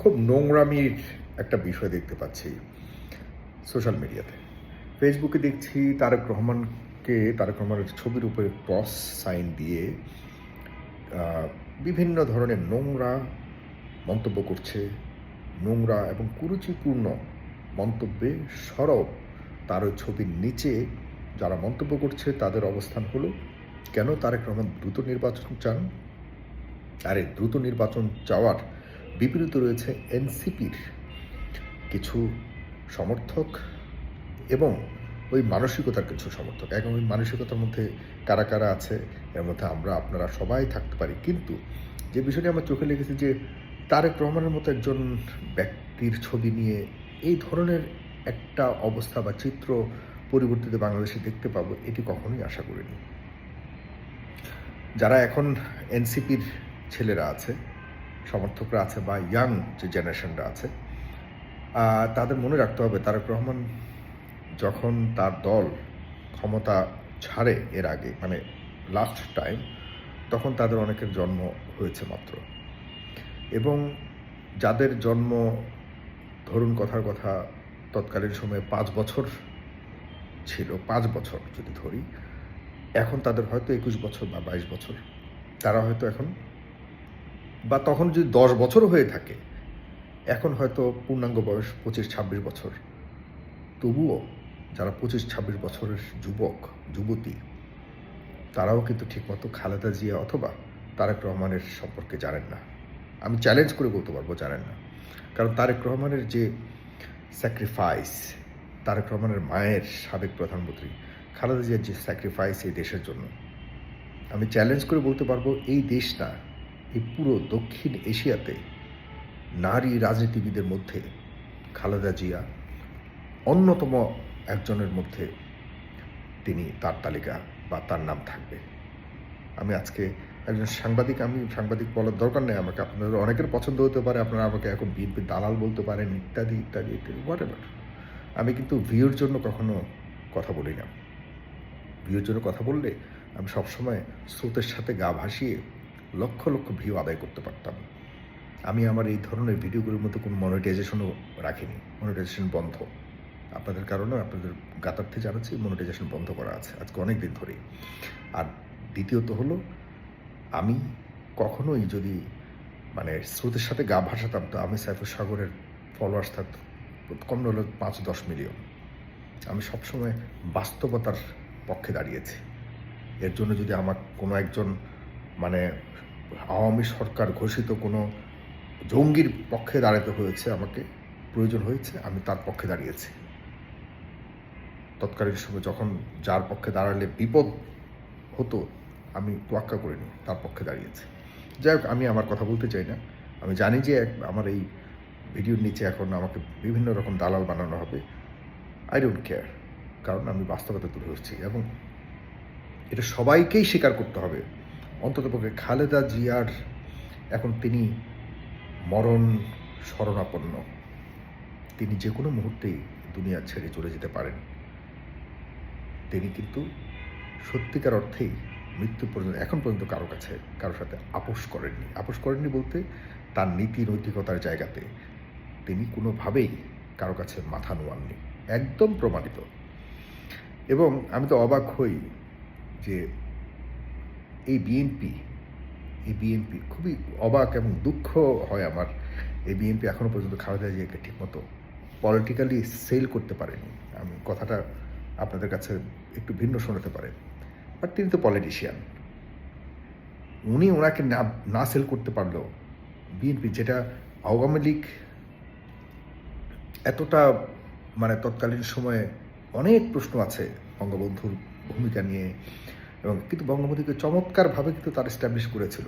খুব নোংরামির একটা বিষয় দেখতে পাচ্ছি সোশ্যাল মিডিয়াতে। ফেসবুকে দেখছি তারেক রহমানকে, তারেক রহমানের ছবির উপরে ক্রস সাইন দিয়ে বিভিন্ন ধরনের নোংরা মন্তব্য করছে। নোংরা এবং কুরুচিপূর্ণ মন্তব্যে সরব তার ওই ছবির নিচে যারা মন্তব্য করছে তাদের অবস্থান হলো, কেন তারেক রহমান দ্রুত নির্বাচন চান? আর এই দ্রুত নির্বাচন চাওয়ার বিপরীতে রয়েছে এনসিপির। কিছু সমর্থক এবং ওই মানসিকতার কিছু সমর্থক। এবং ওই মানসিকতার মধ্যে কারা কারা আছে, এর মধ্যে আমরা আপনারা সবাই থাকতে পারি। কিন্তু যে বিষয়টি আমার চোখে লেগেছে যে তারেক রহমানের মতো একজন ব্যক্তির ছবি নিয়ে এই ধরনের একটা অবস্থা বা চিত্র পরিবর্তিত বাংলাদেশে দেখতে পাবো, এটি কখনোই আশা করিনি। যারা এখন এনসিপির ছেলেরা আছে সমর্থকরা আছে বা ইয়াং যে জেনারেশনরা আছে তাদের মনে রাখতে হবে তারেক রহমান যখন তার দল ক্ষমতা ছাড়ে এর আগে মানে লাস্ট টাইম তখন তাদের অনেকের জন্ম হয়েছে মাত্র। এবং যাদের জন্ম ধরুন কথার কথা তৎকালীন সময়ে পাঁচ বছর ছিল, পাঁচ বছর যদি ধরি, এখন তাদের হয়তো একুশ বছর বা বাইশ বছর, তারা হয়তো এখন বা তখন যদি দশ বছর হয়ে থাকে, এখন হয়তো পূর্ণাঙ্গ বয়স পঁচিশ, ছাব্বিশ বছর। তবুও যারা পঁচিশ, ছাব্বিশ বছরের যুবক, যুবতী, তারাও কিন্তু ঠিকমতো খালেদা জিয়া অথবা তারেক রহমানের সম্পর্কে জানেন না। আমি চ্যালেঞ্জ করে বলতে পারব জানেন না। কারণ তারেক রহমানের যে স্যাক্রিফাইস তারেক রহমানের মায়ের সাবেক প্রধানমন্ত্রী, খালেদা জিয়ার যে স্যাক্রিফাইস এই দেশের জন্য, আমি চ্যালেঞ্জ করে বলতে পারব এই দেশটা এই পুরো দক্ষিণ এশিয়াতে নারী রাজনীতিবিদের মধ্যে খালেদা জিয়া অন্যতম একজনের মধ্যে তিনি তার তালিকা বা তার নাম থাকবে। আমি আজকে একজন সাংবাদিক, আমি সাংবাদিক বলার দরকার নেই, আমাকে আপনাদের অনেকের পছন্দ হতে পারে, আপনারা আমাকে এখন বিএনপি দালাল বলতে পারেন, ইত্যাদি ইত্যাদি ইত্যাদি হোয়াট আমি কিন্তু ভিউর জন্য কখনো কথা বলি না। ভিউর জন্য কথা বললে আমি সবসময় স্রোতের সাথে গা ভাসিয়ে লক্ষ লক্ষ ভিউ আদায় করতে পারতাম। আমি আমার এই ধরনের ভিডিওগুলোর মধ্যে কোনো মনিটাইজেশনও রাখিনি। মনিটাইজেশন বন্ধ। আপনাদের কারণে আপনাদের গাতার্থে জানাচ্ছি মনিটাইজেশন বন্ধ করা আছে আজকে অনেক দিন ধরেই। আর দ্বিতীয়ত হলো, আমি কখনোই যদি মানে স্রোতের সাথে গা ভাসাতাম, তো আমি সাইফুল সাগরের ফলোয়ার্স থাকতো। কম হলো পাঁচ দশ মিলিয়ন আমি সবসময় বাস্তবতার পক্ষে দাঁড়িয়েছি। এর জন্য যদি আমার কোনো একজন মানে আওয়ামী সরকার ঘোষিত কোনো জঙ্গির পক্ষে দাঁড়াতে হয়েছে, আমাকে প্রয়োজন হয়েছে, আমি তার পক্ষে দাঁড়িয়েছি। তৎকালীন সময় যখন যার পক্ষে দাঁড়ালে বিপদ হতো, আমি তোয়াক্কা করিনি তার পক্ষে দাঁড়িয়েছি। যাই হোক, আমি আমার কথা বলতে চাই না। আমি জানি যে আমার এই ভিডিওর নিচে এখন আমাকে বিভিন্ন রকম দালাল বানানো হবে। আই ডোন্ট কেয়ার কারণ আমি বাস্তবতা তুলে ধরছি এবং এটা সবাইকেই স্বীকার করতে হবে। অন্ততপক্ষে খালেদা জিয়ার এখন তিনি মরণ শরণাপন্ন। তিনি যে কোনো মুহূর্তেই দুনিয়া ছেড়ে চলে যেতে পারেন। তিনি কিন্তু সত্যিকার অর্থেই মৃত্যু পর্যন্ত, এখন পর্যন্ত কারও কাছে কারোর সাথে আপোষ করেননি। আপোষ করেননি বলতে তার নীতি নৈতিকতার জায়গাতে তিনি কোনোভাবেই কারও কাছে মাথা নোয়াননি। একদম প্রমাণিত। এবং আমি তো অবাক হই যে এই বিএনপি এই বিএনপি খুবই অবাক এবং দুঃখ হয় আমার। এই বিএনপি এখনও পর্যন্ত খালেদা জিয়াকে ঠিকমতো পলিটিক্যালি সেল করতে পারেনি। আমি কথাটা আপনাদের কাছে একটু ভিন্ন শোনাতে পারে বাট তিনি তো পলিটিশিয়ান উনি ওনাকে না না সেল করতে পারলেও বিএনপি যেটা আওয়ামী লীগ এতটা মানে তৎকালীন সময়ে অনেক প্রশ্ন আছে বঙ্গবন্ধুর ভূমিকা নিয়ে। এবং কিন্তু বঙ্গবন্ধুকে চমৎকারভাবে কিন্তু তারা এস্টাবলিশ করেছিল।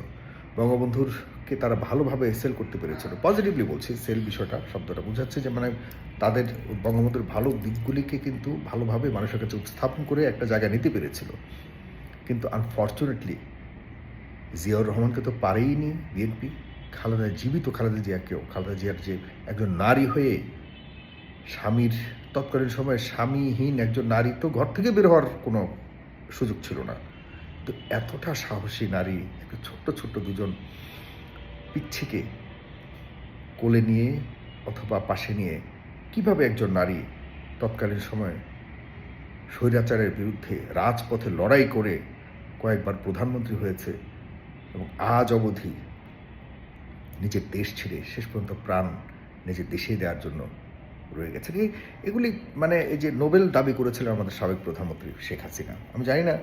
বঙ্গবন্ধুরকে তারা ভালোভাবে সেল করতে পেরেছিল। পজিটিভলি বলছি সেল বিষয়টা, শব্দটা বোঝাচ্ছে যে মানে তাদের বঙ্গবন্ধুর ভালো দিকগুলিকে কিন্তু ভালোভাবে মানুষের কাছে উপস্থাপন করে একটা জায়গায় নিতে পেরেছিল। কিন্তু আনফর্চুনেটলি জিয়াউর রহমানকে তো পারেইনি বিএনপি খালেদা জীবিত খালেদা জিয়াকেও, খালেদা জিয়ার যে একজন নারী হয়ে স্বামীর তৎকালীন সময়ে স্বামীহীন একজন নারী তো ঘর থেকে বের হওয়ার কোনো সুযোগ ছিল না। তো এতটা সাহসী নারী, একটা ছোট্ট ছোট্ট দুজন পিচ্ছিকে কোলে নিয়ে অথবা পাশে নিয়ে কীভাবে একজন নারী তৎকালীন সময়ে স্বৈরাচারের বিরুদ্ধে রাজপথে লড়াই করে কয়েকবার প্রধানমন্ত্রী হয়েছে এবং আজ অবধি নিজের দেশ ছেড়ে শেষ পর্যন্ত প্রাণ নিজের দেশেই দেওয়ার জন্য রয়ে গেছে। এই, এগুলি মানে এই যে নোবেল দাবি করেছিলেন আমাদের সাবেক প্রধানমন্ত্রী শেখ হাসিনা, আমি জানি না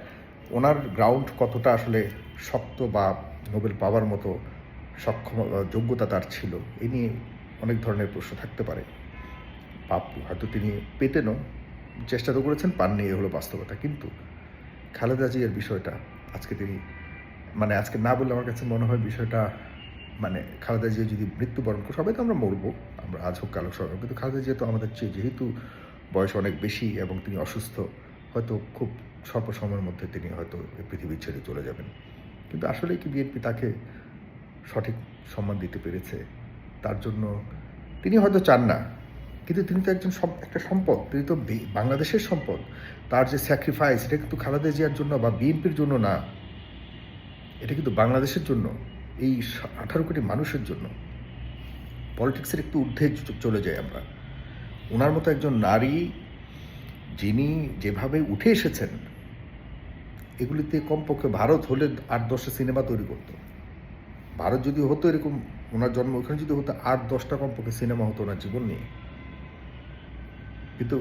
ওনার গ্রাউন্ড কতটা আসলে শক্ত বা নোবেল পাওয়ার মতো সক্ষম, যোগ্যতা তার ছিল, এ নিয়ে অনেক ধরনের প্রশ্ন থাকতে পারে। পাপ হয়তো তিনি পেতেনও, চেষ্টা তো করেছেন, পাননি, এ হলো বাস্তবতা। কিন্তু খালেদা জিয়ার বিষয়টা আজকে তিনি মানে আজকে না বললে আমার কাছে মনে হয় বিষয়টা মানে খালেদা জিয়া যদি মৃত্যুবরণ করে, সবাই তো আমরা মরবো, আমরা আজ হোক, কালো সরকার কিন্তু খালেদা জিয়া তো আমাদের চেয়ে যেহেতু বয়স অনেক বেশি এবং তিনি অসুস্থ, হয়তো খুব স্বল্প সময়ের মধ্যে তিনি হয়তো পৃথিবী ছেড়ে চলে যাবেন। কিন্তু আসলে কি বিএনপি তাকে সঠিক সম্মান দিতে পেরেছে, তার জন্য তিনি হয়তো চান না। কিন্তু তিনি তো একজন একটা সম্পদ, তিনি তো বাংলাদেশের সম্পদ। তার যে স্যাক্রিফাইস এটা কিন্তু খালেদা জিয়ার জন্য বা বিএনপির জন্য না, এটা কিন্তু বাংলাদেশের জন্য। এই আঠারো কোটি মানুষের জন্য পলিটিক্সের একটু ঊর্ধ্বে চলে যাই আমরা। ওনার মতো একজন নারী যিনি যেভাবে উঠে এসেছেন, এগুলিতে কমপক্ষে ভারত হলে আট দশটা সিনেমা তৈরি করতো। ভারত যদি হতো এরকম ওনার জন্ম ওখানে যদি হতো, আট দশটা কমপক্ষে সিনেমা হতো ওনার জীবন নিয়ে। কিন্তু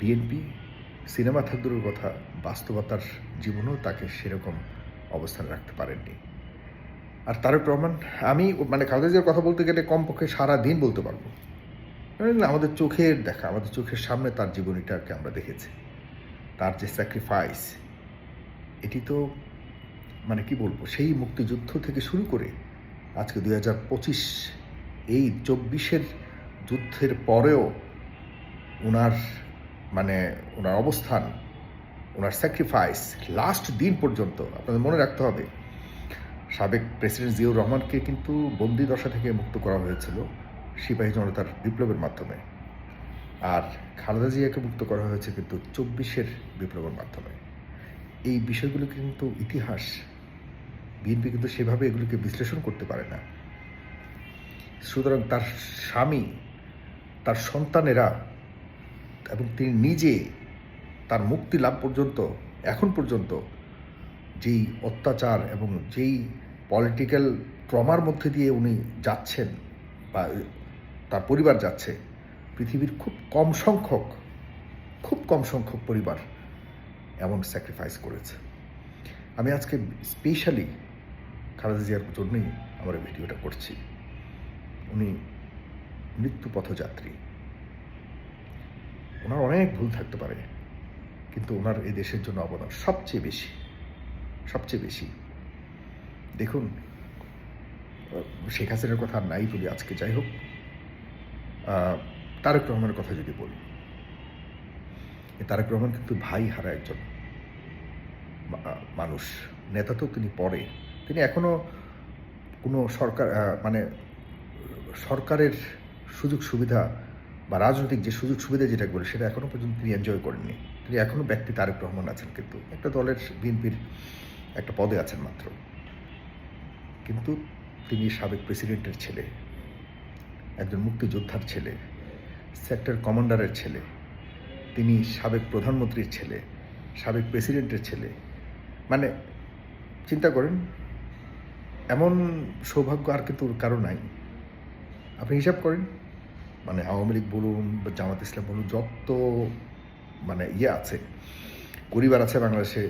বিএনপি সিনেমা থাক দূরের কথা বাস্তবতার জীবনেও তাকে সেরকম অবস্থান রাখতে পারেননি। আর তার প্রমাণ আমি মানে খালেদা জিয়ার কথা বলতে গেলে কমপক্ষে সারা দিন বলতে পারব। আমাদের চোখের দেখা, আমাদের চোখের সামনে তার জীবনীটাকে আমরা দেখেছি। তার যে স্যাক্রিফাইস এটি তো মানে কি বলব, সেই মুক্তিযুদ্ধ থেকে শুরু করে আজকে দুই হাজার পঁচিশ, এই চব্বিশের যুদ্ধের পরেও ওনার মানে ওনার অবস্থান ওনার স্যাক্রিফাইস লাস্ট দিন পর্যন্ত, আপনাদের মনে রাখতে হবে সাবেক প্রেসিডেন্ট জিয়াউর রহমানকে কিন্তু বন্দি দশা থেকে মুক্ত করা হয়েছিল সিপাহী জনতার বিপ্লবের মাধ্যমে। আর খালেদা জিয়াকে মুক্ত করা হয়েছে কিন্তু চব্বিশের বিপ্লবের মাধ্যমে। এই বিষয়গুলো কিন্তু ইতিহাস। বিএনপি কিন্তু সেভাবে এগুলিকে বিশ্লেষণ করতে পারে না। সুতরাং তার স্বামী, তার সন্তানেরা এবং তিনি নিজে তার মুক্তি লাভ পর্যন্ত, এখন পর্যন্ত যেই অত্যাচার এবং যেই পলিটিক্যাল ট্রমার মধ্যে দিয়ে উনি যাচ্ছেন বা তার পরিবার যাচ্ছে, পৃথিবীর খুব কম সংখ্যক, খুব কম সংখ্যক পরিবার এমন স্যাক্রিফাইস করেছে। আমি আজকে স্পেশালি খালেদা জিয়ার জন্যই আমার ভিডিওটা করছি। উনি মৃত্যু পথযাত্রী। ওনার অনেক ভুল থাকতে পারে, কিন্তু ওনার এই দেশের জন্য অবদান সবচেয়ে বেশি। সবচেয়ে বেশি। দেখুন, শেখ হাসিনার কথা নাই বলি আজকে যাই হোক। তারেক রহমানের কথা যদি বলি তারেক রহমান কিন্তু ভাই হারা একজন মানুষ। নেতা তো তিনি পরে। তিনি এখনও কোনো সরকার মানে সরকারের সুযোগ সুবিধা বা রাজনৈতিক যে সুযোগ সুবিধা যেটা বলে, সেটা এখনও পর্যন্ত তিনি এনজয় করেননি। তিনি এখনও ব্যক্তি তারেক রহমান আছেন কিন্তু। একটা দলের বিএনপির একটা পদে আছেন মাত্র। কিন্তু তিনি সাবেক প্রেসিডেন্টের ছেলে, একজন মুক্তিযোদ্ধার ছেলে, সেক্টর কমান্ডারের ছেলে, তিনি সাবেক প্রধানমন্ত্রীর ছেলে, সাবেক প্রেসিডেন্টের ছেলে। মানে চিন্তা করেন, এমন সৌভাগ্য আর কিন্তু কারও নাই। আপনি হিসাব করেন মানে আওয়ামী লীগ বলুন বা জামাত ইসলাম বলুন, যত মানে ইয়ে আছে পরিবার আছে বাংলাদেশে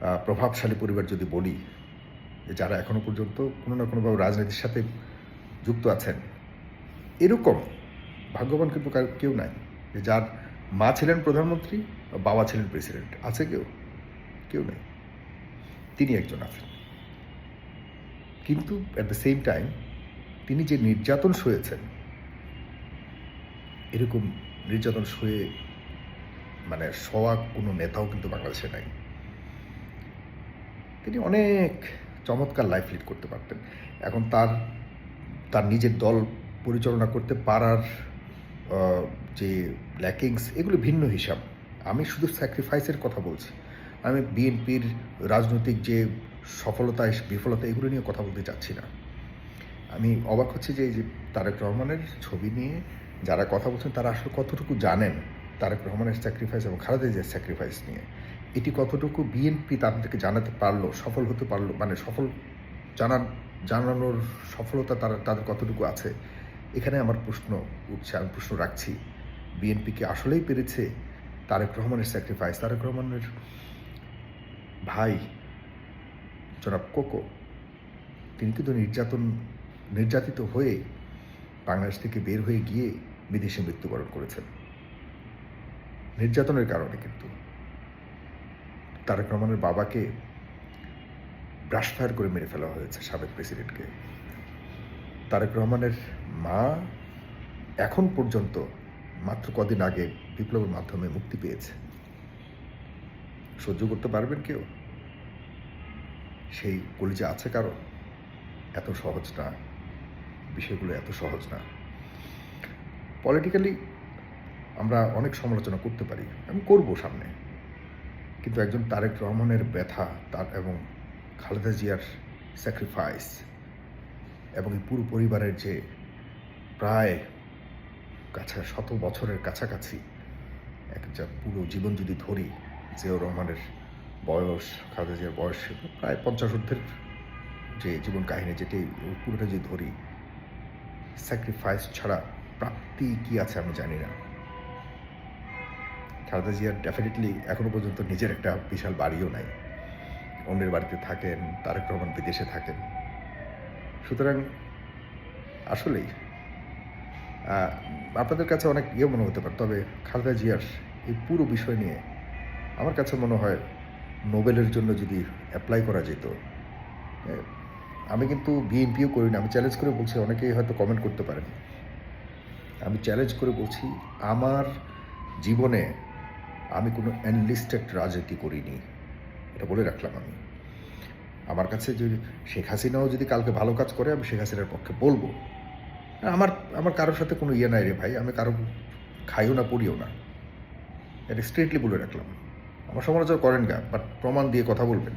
প্রভাবশালী পরিবার যদি বলি, যে যারা এখনও পর্যন্ত কোনো না কোনোভাবে রাজনীতির সাথে যুক্ত আছেন, এরকম ভাগ্যবান কিন্তু কেউ নাই। যে যার মা ছিলেন প্রধানমন্ত্রী বাবা ছিলেন প্রেসিডেন্ট, আছে কেউ? কেউ নেই। তিনি একজন আছেন। কিন্তু অ্যাট দ্য সেম টাইম তিনি যে নির্যাতন সয়েছেন, এরকম নির্যাতন সয়ে মানে সওয়া কোনো নেতাও কিন্তু বাংলাদেশে নাই। তিনি অনেক চমৎকার লাইফ লিড করতে পারতেন। এখন তার তার নিজের দল পরিচালনা করতে পারার যে ল্যাকিংস এগুলো ভিন্ন হিসাব। আমি শুধু স্যাক্রিফাইসের কথা বলছি। আমি বিএনপির রাজনৈতিক যে সফলতা, বিফলতা, এগুলো নিয়ে কথা বলতে চাচ্ছি না। আমি অবাক হচ্ছি যে যে তারেক রহমানের ছবি নিয়ে যারা কথা বলছেন, তারা আসলে কতটুকু জানেন? তারেক রহমানের স্যাক্রিফাইস এবং খালেদা জিয়ার স্যাক্রিফাইস নিয়ে। এটি কতটুকু বিএনপি তাদেরকে জানাতে পারল, সফল হতে পারল মানে সফল জানান, জানানোর সফলতা তারা, তাদের কতটুকু আছে? এখানে আমার প্রশ্ন উঠছে, আমি প্রশ্ন রাখছি। বিএনপি কি আসলেই পেরেছে তারেক রহমানের স্যাক্রিফাইস তারেক রহমানের ভাই জনাব কোকো, তিনি কিন্তু নির্যাতন, নির্যাতিত হয়ে বাংলাদেশ থেকে বের হয়ে গিয়ে বিদেশে মৃত্যুবরণ করেছেন। নির্যাতনের কারণে কিন্তু তারেক রহমানের বাবাকে ব্রাশফায়ার করে মেরে ফেলা হয়েছে সাবেক প্রেসিডেন্টকে। তারেক রহমানের মা এখন পর্যন্ত মাত্র কদিন আগে বিপ্লবের মাধ্যমে মুক্তি পেয়েছে। সহ্য করতে পারবেন কেউ? সেই কলিজা আছে কারও? এত সহজ না। বিষয়গুলো এত সহজ না। পলিটিক্যালি আমরা অনেক সমালোচনা করতে পারি, আমি করব সামনে। কিন্তু একজন তারেক রহমানের ব্যথা তার এবং খালেদা জিয়ার স্যাক্রিফাইস এবং এই পুরো পরিবারের যে প্রায় কাছা শত বছরের কাছাকাছি এক যা পুরো জীবন যদি ধরি, জিয়াউর রহমানের বয়স, খালেদা জিয়ার বয়স প্রায় পঞ্চাশ ঊর্ধ্বের যে জীবন কাহিনী, যেটি পুরোটা যদি ধরি স্যাক্রিফাইস ছাড়া প্রাপ্তি কি আছে আমি জানি না। খালেদা জিয়ার ডেফিনেটলি এখনও পর্যন্ত নিজের একটা বিশাল বাড়িও নাই। অন্যের বাড়িতে থাকেন, তারেক রহমান বিদেশে থাকেন। সুতরাং আসলেই আপনাদের কাছে অনেক ইয়ে মনে হতে পারে, তবে খালেদা জিয়ার এই পুরো বিষয় নিয়ে আমার কাছে মনে হয় নোবেলের জন্য যদি অ্যাপ্লাই করা যেত আমি কিন্তু বিএনপিও করি না আমি চ্যালেঞ্জ করে বলছি, অনেকেই হয়তো কমেন্ট করতে পারেন। আমি চ্যালেঞ্জ করে বলছি, আমার জীবনে আমি কোনো অ্যানলিস্টেড রাজনীতি করিনি। এটা বলে রাখলাম আমি। আমার কাছে যদি শেখ হাসিনাও যদি কালকে ভালো কাজ করে, আমি শেখ হাসিনার পক্ষে বলব। আমার আমার কারোর সাথে কোনো ইয়ে নাই রে ভাই, আমি কারও খাইও না, পড়িও না। এটা স্ট্রেটলি বলে রাখলাম। আমার সমালোচনা করেন গা বাট প্রমাণ দিয়ে কথা বলবেন।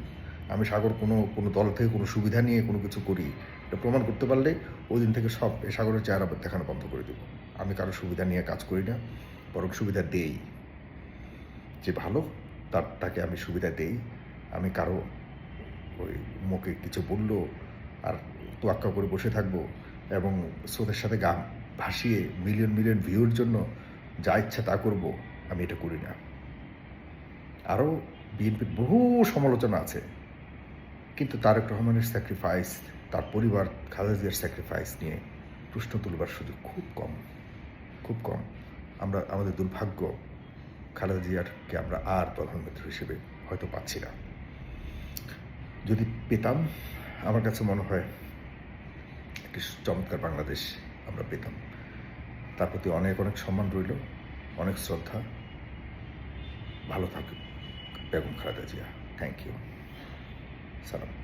আমি সাগর কোনো কোনো দল থেকে কোনো সুবিধা নিয়ে কোনো কিছু করি, এটা প্রমাণ করতে পারলে ওই দিন থেকে সব সাগরের চেহারা দেখানো বন্ধ করে দেবো। আমি কারও সুবিধা নিয়ে কাজ করি না, বরং সুবিধা দেই। যে ভালো, তার, তাকে আমি সুবিধা দেই। আমি কারও ওই মুখে কিছু বলল আর তোয়াক্কা করে বসে থাকব এবং স্রোতের সাথে গা ভাসিয়ে মিলিয়ন মিলিয়ন ভিউর জন্য যা ইচ্ছা তা করব, আমি এটা করি না। আরও বিএনপির বহু সমালোচনা আছে। কিন্তু তারেক রহমানের স্যাক্রিফাইস তার পরিবার খালেদা জিয়ার স্যাক্রিফাইস নিয়ে প্রশ্ন তুলবার সুযোগ খুব কম খুব কম। আমরা, আমাদের দুর্ভাগ্য খালেদা জিয়ারকে আমরা আর প্রধানমন্ত্রী হিসেবে হয়তো পাচ্ছি না। যদি পেতাম, আমার কাছে মনে হয় একটি চমৎকার বাংলাদেশ আমরা পেতাম। তার প্রতি অনেক অনেক সম্মান রইল, অনেক শ্রদ্ধা। ভালো থাকুক বেগম খালেদা জিয়া। থ্যাংক ইউ সালাম।